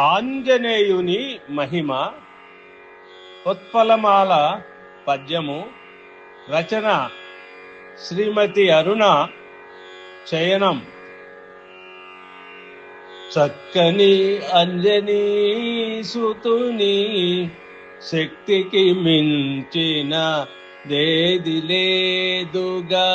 ఆంజనేయుని మహిమ ఉత్పలమాల పద్యము రచన శ్రీమతి అరుణ చయనం. చక్కని అంజనీ సుతుని శక్తికి మించిన దేది లేదుగా.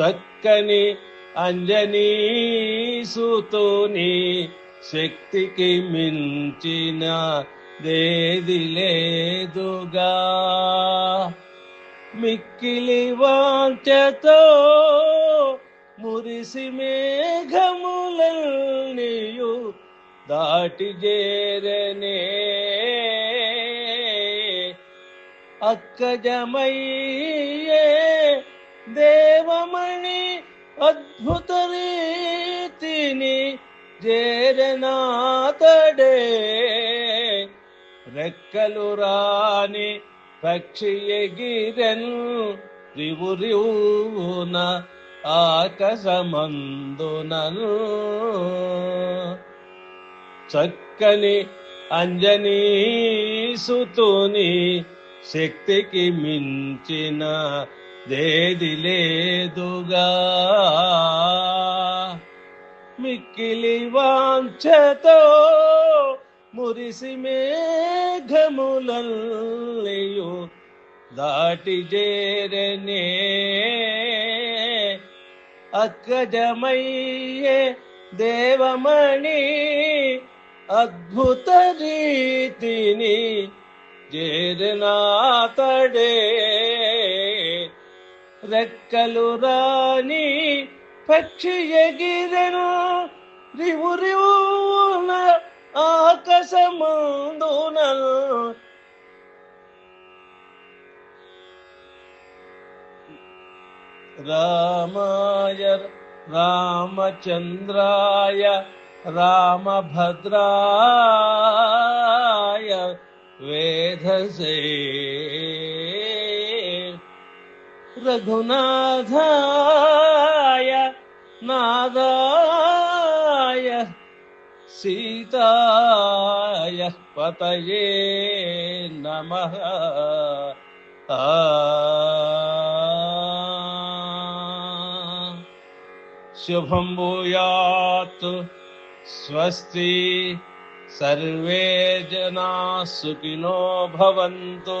చక్కని అంజనీసుతోని శక్తికి మించిన దేది లేదుగా. మిక్కిలి వాంచతో మురిసి మేఘములనియు దాటి చేరనే. అక్కజమయ్యే దేవమై అద్భుత రీతిని చేరనాతడే రెక్కలు రాని పక్షి ఎగిరెను రివురివున ఆకాశమందునను. చక్కని అంజనీ సుతుని శక్తికి మించిన దేది లేదుగా మిక్కిలి వాంఛతో మురిసి మేఘములయు దాటి చేరనే. అక్కజమయ్యే దేవమణి అద్భుత రీతిని చేరనాతడే రెక్కలు రాని పక్షి ఎగిరెను రివు రివున ఆకాశమందునను రామాయ రామచంద్రాయ రామభద్రాయ వేధసే रघुनाथाय नादाय सीताय पतये नमः। शुभं भूयात् स्वस्ति सर्वे जनाः सुखिनो भवन्तु।